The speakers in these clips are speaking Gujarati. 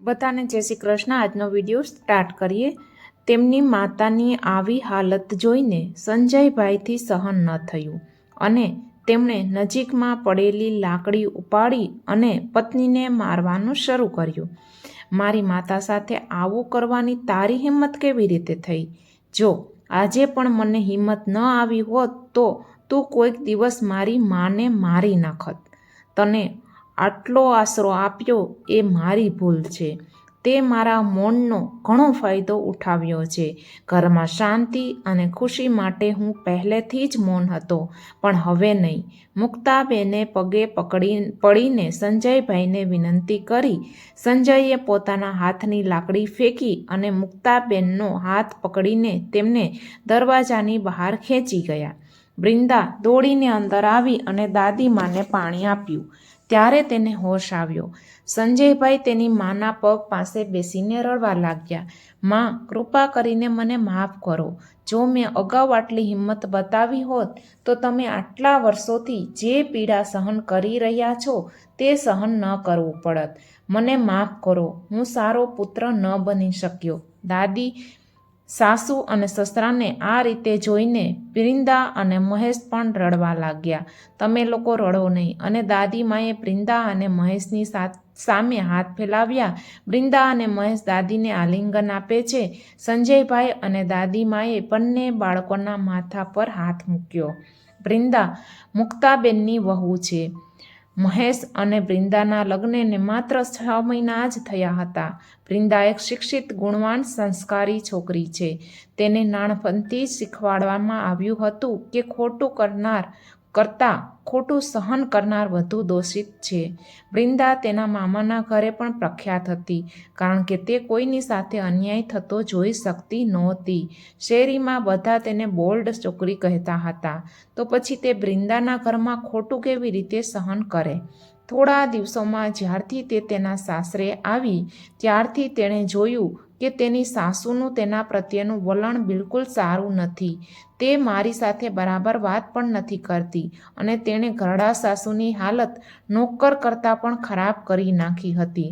બધાને જય શ્રી કૃષ્ણ. આજનો વીડિયો સ્ટાર્ટ કરીએ. તેમની માતાની આવી હાલત જોઈને સંજયભાઈથી સહન ન થયું અને તેમણે નજીકમાં પડેલી લાકડી ઉપાડી અને પત્નીને મારવાનું શરૂ કર્યું. મારી માતા સાથે આવું કરવાની તારી હિંમત કેવી રીતે થઈ? જો આજે પણ મને હિંમત ન આવી હોત તો તું કોઈક દિવસ મારી માને મારી નાખત. તને આટલો આશરો આપ્યો એ મારી ભૂલ છે. તે મારા મૌનનો ઘણો ફાયદો ઉઠાવ્યો છે. ઘરમાં શાંતિ અને ખુશી માટે હું પહેલેથી જ મૌન હતો, પણ હવે નહીં. મુક્તાબેને પગે પકડી, પડીને સંજયભાઈને વિનંતી કરી, સંજયે પોતાના હાથની લાકડી ફેંકી અને મુક્તાબેનનો હાથ પકડીને તેમને દરવાજાની બહાર ખેંચી ગયા. બ્રિંદા દોડીને અંદર આવી અને દાદીમાને પાણી આપ્યું. ત્યારે તેને હોશ આવ્યો. સંજયભાઈ તેની માના પગ પાસે બેસીને રડવા લાગ્યા. માં, કૃપા કરીને મને માફ કરો. જો મેં અગાઉ આટલી હિંમત બતાવી હોત, તો તમે આટલા વર્ષોથી જે પીડા સહન કરી રહ્યા છો, તે સહન ન કરવું પડત. મને માફ કરો. હું સારો પુત્ર ન બની શક્યો. દાદી સાસુ અને સસરાને આ રીતે જોઈને પ્રિંદા અને મહેશ પણ રડવા લાગ્યા. તમે લોકો રડો નહીં. અને દાદીમાએ પ્રિંદા અને મહેશની સામે હાથ ફેલાવ્યા. બ્રિંદા અને મહેશ દાદીને આલિંગન આપે છે. સંજયભાઈ અને દાદીમાએ બંને બાળકોના માથા પર હાથ મૂક્યો. બ્રિંદા મુક્તાબેનની વહુ છે. મહેશ અને બ્રિંદાના લગ્નને માત્ર છ મહિના જ થયા હતા. બ્રિંદા એક શિક્ષિત, ગુણવાન, સંસ્કારી છોકરી છે. તેને નાનપણથી શીખવાડવામાં આવ્યું હતું કે ખોટું કરનાર કરતાં ખોટું સહન કરનાર વધુ દોષિત છે. બ્રિંદા તેના મામાના ઘરે પણ પ્રખ્યાત હતી, કારણ કે તે કોઈની સાથે અન્યાય થતો જોઈ શકતી નહોતી. શેરીમાં બધા તેને બોલ્ડ છોકરી કહેતા હતા. તો પછી તે બ્રિંદાના ઘરમાં ખોટું કેવી રીતે સહન કરે? થોડા દિવસોમાં જ્યારથી તે તેના સાસરે આવી, ત્યારથી તેણે જોયું કે તેની સાસુનું તેના પ્રત્યેનું વલણ બિલકુલ સારું નથી. તે મારી સાથે બરાબર વાત પણ નથી કરતી અને તેણે ઘરડા સાસુની હાલત નોકર કરતાં પણ ખરાબ કરી નાખી હતી.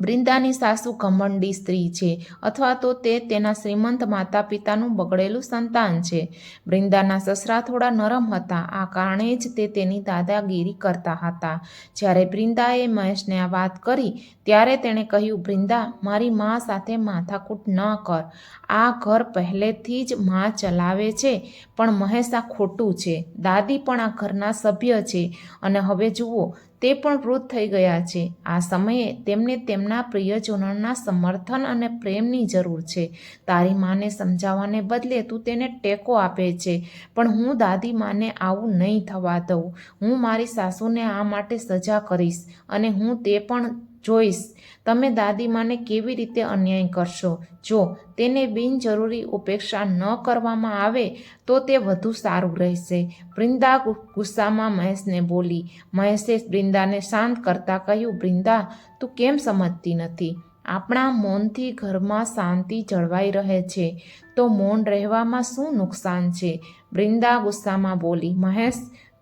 બ્રિંદાની સાસુ ઘમંડી સ્ત્રી છે અથવા તો તે તેના શ્રીમંત માતા પિતાનું બગડેલું સંતાન છે. બ્રિંદાના સસરા થોડા નરમ હતા. આ કારણે જ તે તેની દાદાગીરી કરતા હતા. જ્યારે બ્રિંદાએ મહેશને આ વાત કરી, ત્યારે તેણે કહ્યું બ્રિંદા મારી મા સાથે માથાકૂટ ન કર. આ ઘર પહેલેથી જ મા ચલાવે છે, પણ મહેશ આ ખોટું છે. દાદી પણ આ ઘરના સભ્ય છે. અને હવે જુઓ તે પણ વૃદ્ધ થઈ ગયા છે. આ સમયે તેમને તેમના પ્રિયજનોના સમર્થન અને પ્રેમની જરૂર છે. તારી માને સમજાવવાને બદલે તું તેને ટેકો આપે છે. પણ હું દાદી માને આવું નહીં થવા દઉં. હું મારી સાસુને આ માટે સજા કરીશ અને હું તે પણ જોઈશ. તમે દાદીમાને કેવી રીતે અન્યાય કરશો? જો તેને બિનજરૂરી ઉપેક્ષા ન કરવામાં આવે, તો તે વધુ સારું રહેશે. બ્રિંદા ગુસ્સામાં મહેશને બોલી, મહેશે બ્રિંદાને શાંત કરતાં કહ્યું, બ્રિંદા, તું કેમ સમજતી નથી? આપણા મૌનથી ઘરમાં શાંતિ જળવાઈ રહે છે. તો મૌન રહેવામાં શું નુકસાન છે? બ્રિંદા ગુસ્સામાં બોલી, મહેશ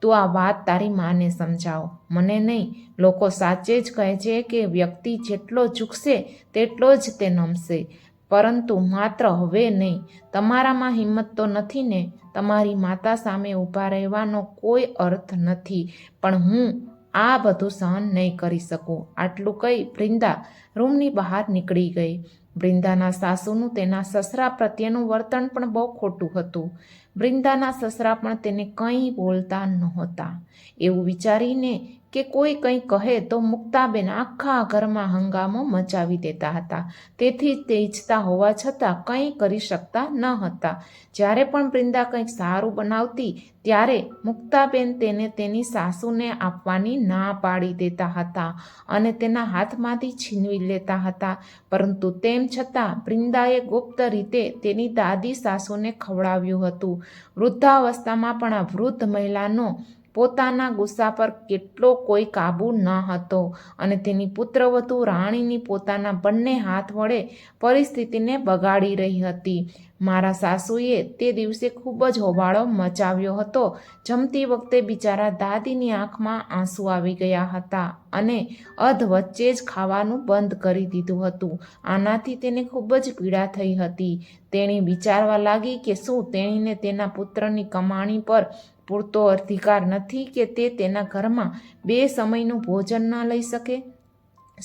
તું આ વાત તારી માને સમજાવો. મને નહીં, લોકો સાચે જ કહે છે કે વ્યક્તિ જેટલો ઝૂકશે તેટલો જ તે નમશે. પરંતુ માત્ર હવે નહીં, તમારામાં હિંમત તો નથી ને, તમારી માતા સામે ઊભા રહેવાનો કોઈ અર્થ નથી. પણ હું આ બધું સહન નહીં કરી શકું. આટલું કહી વૃંદા રૂમની બહાર નીકળી ગઈ. બ્રિંદાના સાસુનું તેના સસરા પ્રત્યેનું વર્તન પણ બહુ ખોટું હતું. બ્રિંદાના સસરા પણ તેને કંઈ બોલતા નહોતા. એવું વિચારીને કે કોઈ કંઈ કહે તો મુક્તાબેન આખા ઘરમાં હંગામો મચાવી દેતા હતા. તેથી તે ઈચ્છતા હોવા છતાં કંઈ કરી શકતા ન હતા. જ્યારે પણ બ્રિંદા કંઈક સારું બનાવતી, ત્યારે મુક્તાબેન તેને તેની સાસુને આપવાની ના પાડી દેતા હતા અને તેના હાથમાંથી છીનવી લેતા હતા. પરંતુ તેમ છતાં બ્રિંદાએ ગુપ્ત રીતે તેની દાદી સાસુને ખવડાવ્યું હતું. વૃદ્ધાવસ્થામાં પણ આ વૃદ્ધ મહિલાનો પોતાના ગુસ્સા પર કેટલો કોઈ કાબૂ ન હતો અને તેની પુત્રવધુ રાણીની પોતાના બંને હાથ વડે પરિસ્થિતિને બગાડી રહી હતી. મારા સાસુએ તે દિવસે ખૂબ જ હોબાળો મચાવ્યો હતો. જમતી વખતે બિચારા દાદીની આંખમાં આંસુ આવી ગયા હતા અને અધ વચ્ચે જ ખાવાનું બંધ કરી દીધું હતું. આનાથી તેને ખૂબ જ પીડા થઈ હતી. તેણી વિચારવા લાગી કે શું તેણીને તેના પુત્રની કમાણી પર પૂરતો અધિકાર નથી કે તે તેના ઘરમાં બે સમયનું ભોજન ન લઈ શકે?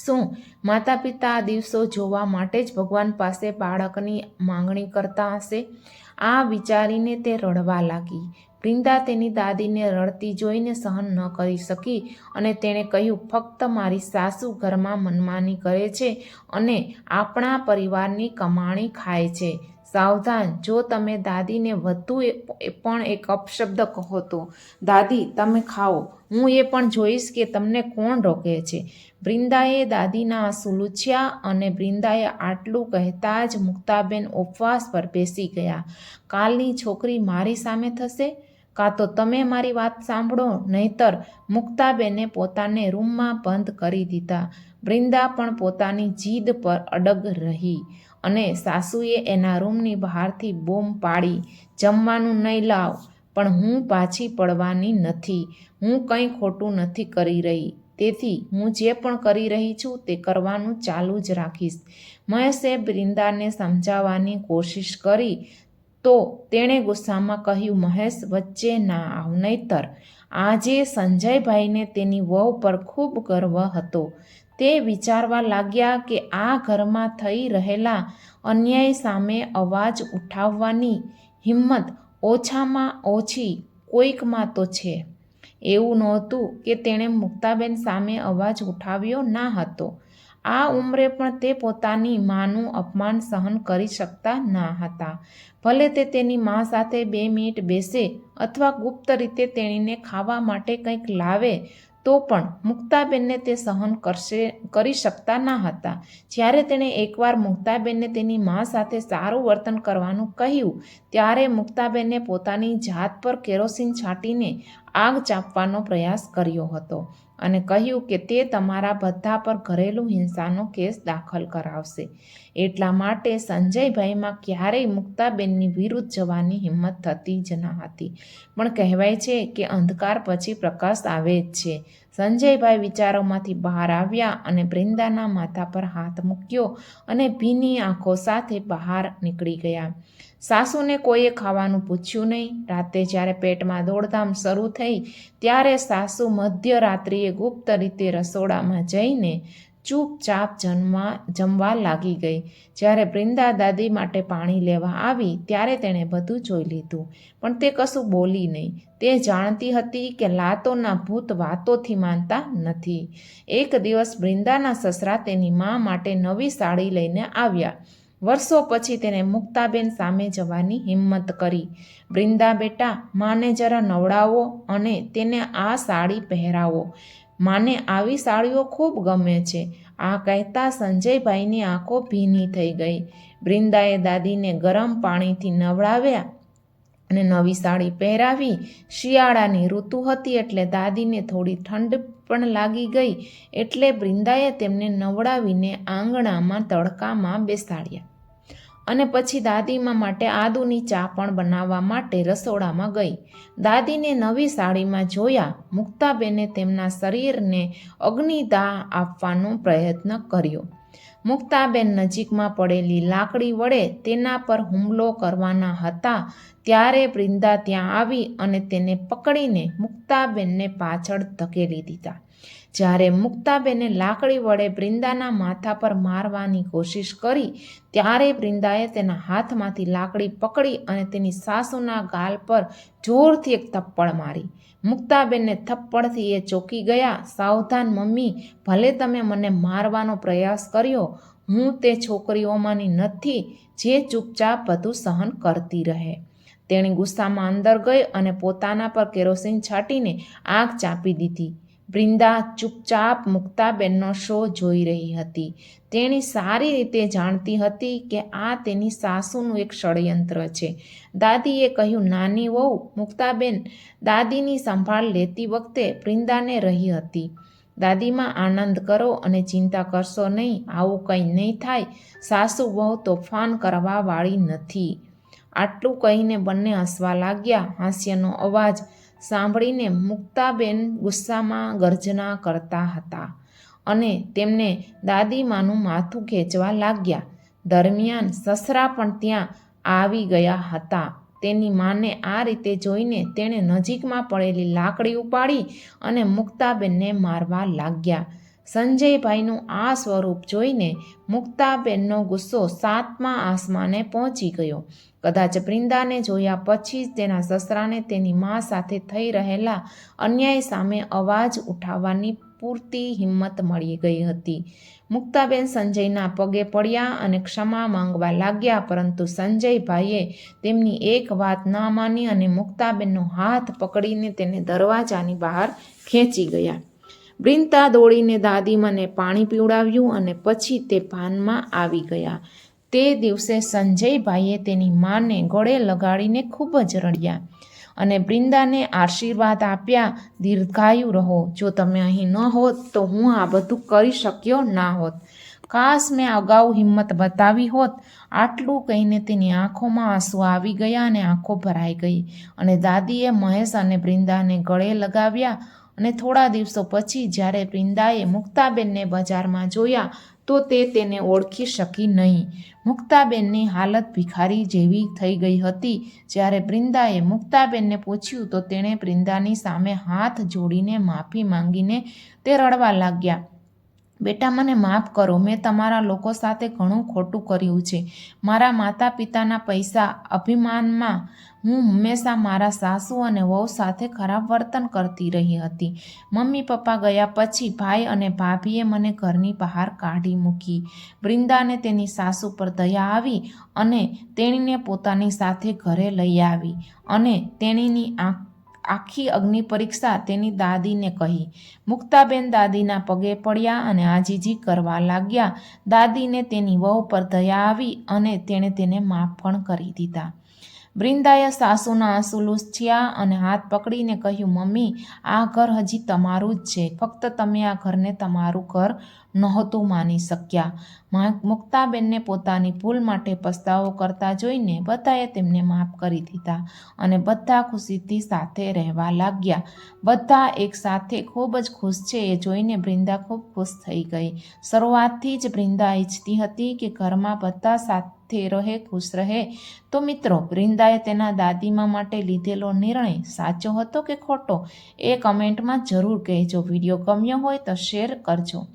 શું માતા પિતા આ દિવસો જોવા માટે જ ભગવાન પાસે બાળકની માંગણી કરતા હશે? આ વિચારીને તે રડવા લાગી. વૃંદા તેની દાદીને રડતી જોઈને સહન ન કરી શકી અને તેણે કહ્યું, ફક્ત મારી સાસુ ઘરમાં મનમાની કરે છે અને આપણા પરિવારની કમાણી ખાય છે. સાવધાન. જો તમે દાદીને વધુ પણ એક અપશબ્દ કહો તો, દાદી, તમે ખાઓ. હું એ પણ જોઈશ કે તમને કોણ રોકે છે. બ્રિંદાએ દાદીના આંસુ લૂછ્યા અને બ્રિંદાએ આટલું કહેતા જ મુક્તાબેન ઉપવાસ પર બેસી ગયા. કાલની છોકરી મારી સામે થશે? કાં તો તમે મારી વાત સાંભળો? નહીતર મુક્તાબેને પોતાને રૂમમાં બંધ કરી દીધા. બ્રિંદા પણ પોતાની જીદ પર અડગ રહી. અને સાસુએ એના રૂમની બહારથી બોમ પાડી, જમવાનું નહીં લાવ, પણ હું પાછી પડવાની નથી, હું કંઈ ખોટું નથી કરી રહી, તેથી હું જે પણ કરી રહી છું તે કરવાનું ચાલુ જ રાખીશ. મહેશે બ્રિંદાને સમજાવવાની કોશિશ કરી તો તેણે ગુસ્સામાં કહ્યું, મહેશ, વચ્ચે ના આવ, નહીતર. આજે સંજયભાઈને તેની વહુ પર ખૂબ ગર્વ હતો. તે વિચારવા લાગ્યા કે આ ઘરમાં થઈ રહેલા અન્યાય સામે અવાજ ઉઠાવવાની હિંમત ઓછામાં ઓછી કોઈકમાં તો છે. એવું નહોતું કે તેણે મુક્તાબેન સામે અવાજ ઉઠાવ્યો ના હતો. આ ઉંમરે પણ તે પોતાની માનું અપમાન સહન કરી શકતા ના હતા. ભલે તે તેની મા સાથે બે મિનિટ બેસે અથવા ગુપ્ત રીતે તેણીને ખાવા માટે કંઈક લાવે તો પણ મુક્તાબેનને તે સહન કરશે, કરી શકતા ના હતા. જ્યારે તેણે એકવાર મુક્તાબેનને તેની મા સાથે સારું વર્તન કરવાનું કહ્યું, ત્યારે મુક્તાબેને પોતાની જાત પર કેરોસીન છાંટીને આગ ચાપવાનો પ્રયાસ કર્યો હતો અને કહ્યું કે તે તમારા બધા પર ઘરેલું હિંસાનો કેસ દાખલ કરાવશે. એટલા માટે સંજયભાઈમાં ક્યારેય મુક્તાબેનની વિરુદ્ધ જવાની હિંમત થતી જ ન હતી. પણ કહેવાય છે કે અંધકાર પછી પ્રકાશ આવે જ છે. સંજયભાઈ વિચારોમાંથી બહાર આવ્યા અને બ્રિંદાના માથા પર હાથ મૂક્યો અને ભીની આંખો સાથે બહાર નીકળી ગયા. સાસુને કોઈએ ખાવાનું પૂછ્યું નહીં. રાતે જ્યારે પેટમાં દોડધામ શરૂ થઈ, ત્યારે સાસુ મધ્યરાત્રિએ ગુપ્ત રીતે રસોડામાં જઈને ચૂપચાપ જમવા જમવા લાગી ગઈ. જ્યારે બ્રિંદા દાદી માટે પાણી લેવા આવી, ત્યારે તેણે બધું જોઈ લીધું. પણ તે કશું બોલી નહીં. તે જાણતી હતી કે લાતોના ભૂત વાતોથી માનતા નથી. એક દિવસ બ્રિંદાના સસરા તેની મા માટે નવી સાડી લઈને આવ્યા. વર્ષો પછી તેને મુક્તાબેન સામે જવાની હિંમત કરી. બૃંદા બેટા, માને જરા નવડાવો અને તેને આ સાડી પહેરાવો. માને આવી સાડીઓ ખૂબ ગમે છે. આ કહેતા સંજયભાઈની આંખો ભીની થઈ ગઈ. બ્રિંદાએ દાદીને ગરમ પાણીથી નવડાવ્યા અને નવી સાડી પહેરાવી. શિયાળાની ઋતુ હતી એટલે દાદીને થોડી ઠંડ પણ લાગી ગઈ. એટલે બ્રિંદાએ તેમને નવડાવીને આંગણામાં તડકામાં બેસાડ્યા. અને પછી દાદીમા માટે આદુની ચા પણ બનાવવા માટે રસોડામાં ગઈ. દાદીને નવી સાડીમાં જોયા. મુક્તાબેને તેમના શરીરને અગ્નિદાહ આપવાનો પ્રયત્ન કર્યો. મુક્તાબેન નજીકમાં પડેલી લાકડી વડે તેના પર હુમલો કરવાના હતા. ત્યારે વૃંદા ત્યાં આવી અને તેને પકડીને મુક્તાબેનને પાછળ ધકેલી દીધા. જ્યારે મુક્તાબેને લાકડી વડે બ્રિંદાના માથા પર મારવાની કોશિશ કરી, ત્યારે બ્રિંદાએ તેના હાથમાંથી લાકડી પકડી અને તેની સાસુના ગાલ પર જોરથી એક થપ્પડ મારી. મુક્તાબેનને થપ્પડથી એ ચોકી ગયા, સાવધાન મમ્મી, ભલે તમે મને મારવાનો પ્રયાસ કર્યો, હું તે છોકરીઓમાંની નથી, જે ચૂપચાપ બધું સહન કરતી રહે. તેણી ગુસ્સામાં અંદર ગઈ અને પોતાના પર કેરોસીન છાંટીને આગ ચાંપી દીધી. વૃંદા ચૂપચાપ મુક્તાબેનનો શો જોઈ રહી હતી. તેણી સારી રીતે જાણતી હતી કે આ તેની સાસુનું એક ષડયંત્ર છે. દાદીએ કહ્યું, નાની વહુ, મુક્તાબેન દાદીની સંભાળ લેતી વખતે વૃંદાને રહી હતી. દાદીમાં આનંદ કરો અને ચિંતા કરશો નહીં, આવું કંઈ નહીં થાય. સાસુ બહુ તોફાન કરવાવાળી નથી. આટલું કહીને બંને હસવા લાગ્યા. હાસ્યનો અવાજ સાંભળીને મુક્તાબેન ગુસ્સામાં ગર્જના કરતા હતા અને તેમને દાદીમાનું માથું ખેંચવા લાગ્યા. દરમિયાન સસરા પણ ત્યાં આવી ગયા હતા. તેની માને આ રીતે જોઈને તેણે નજીકમાં પડેલી લાકડી ઉપાડી અને મુક્તાબેનને મારવા લાગ્યા. સંજયભાઈનું આ સ્વરૂપ જોઈને મુક્તાબેનનો ગુસ્સો સાતમા આસમાને પહોંચી ગયો. કદાચ વૃંદાને જોયા પછી જ તેના સસરાને તેની મા સાથે થઈ રહેલા અન્યાય સામે અવાજ ઉઠાવવાની પૂરતી હિંમત મળી ગઈ હતી. મુક્તાબેન સંજયના પગે પડ્યા અને ક્ષમા માંગવા લાગ્યા, પરંતુ સંજયભાઈએ તેમની એક વાત ના માની અને મુક્તાબેનનો હાથ પકડીને તેને દરવાજાની બહાર ખેંચી ગયા. વૃંતા દોડીને દાદી મને પાણી પીવડાવ્યું અને પછી તે ભાનમાં આવી ગયા. તે દિવસે સંજયભાઈએ તેની માને ગળે લગાડીને ખૂબ જ રડ્યા અને બ્રિંદાને આશીર્વાદ આપ્યા, દીર્ઘાયુ રહો. જો તમે અહીં ન હોત તો હું આ બધું કરી શક્યો ના હોત. કાશ મેં અગાઉ હિંમત બતાવી હોત આટલું કહીને તેની આંખોમાં આંસુ આવી ગયા અને આંખો ભરાઈ ગઈ અને દાદીએ મહેશ અને બ્રિંદાને ગળે લગાવ્યા. અને થોડા દિવસો પછી જ્યારે વૃંદાએ મુક્તાબેનને બજારમાં જોયા, તો તે તેને ઓળખી શકી નહીં. મુક્તાબેનની હાલત ભિખારી જેવી થઈ ગઈ હતી. જ્યારે બ્રિંદાએ મુક્તાબેનને પૂછ્યું, તો તેણે વૃંદાની સામે હાથ જોડીને માફી માંગીને તે રડવા લાગ્યા. બેટા, મને માફ કરો. મેં તમારા લોકો સાથે ઘણું ખોટું કર્યું છે. મારા માતા પિતાના પૈસા અભિમાનમાં હું હંમેશા મારા સાસુ અને વહુ સાથે ખરાબ વર્તન કરતી રહી હતી. મમ્મી પપ્પા ગયા પછી ભાઈ અને ભાભીએ મને ઘરની બહાર કાઢી મૂકી. વૃંદાને તેની સાસુ પર દયા આવી અને તેણીને પોતાની સાથે ઘરે લઈ આવી અને તેણીની આંખ આખી અગ્નિ પરીક્ષા તેની દાદીને કહી. મુક્તાબેન દાદીના પગે પડ્યા અને આજીજી કરવા લાગ્યા. દાદીને તેની વહુ પર દયા આવી અને તેણે તેને માફ પણ કરી દીધા. બ્રિંદાએ સાસુના આંસુ લૂછ્યા અને હાથ પકડીને કહ્યું, મમ્મી, આ ઘર હજી તમારું જ છે. ફક્ત તમે આ ઘરને તમારું ઘર નહોતું માની શક્યા. મુક્તાબેનને પોતાની ભૂલ માટે પસ્તાવો કરતા જોઈને બધાએ તેમને માફ કરી દીધા અને બધા ખુશીથી સાથે રહેવા લાગ્યા. બધા એક સાથે ખૂબ જ ખુશ છે એ જોઈને બ્રિંદા ખૂબ ખુશ થઈ ગઈ. શરૂઆતથી જ બ્રિંદા ઈચ્છતી હતી કે ઘરમાં બધા સાથે રહે, ખુશ રહે. તો મિત્રો, વૃંદાએ તેના દાદીમા માટે લીધેલો નિર્ણય સાચો હતો કે ખોટો? એ કમેન્ટમાં જરૂર કહેજો. વીડિયો ગમ્યો હોય તો શેર કરજો.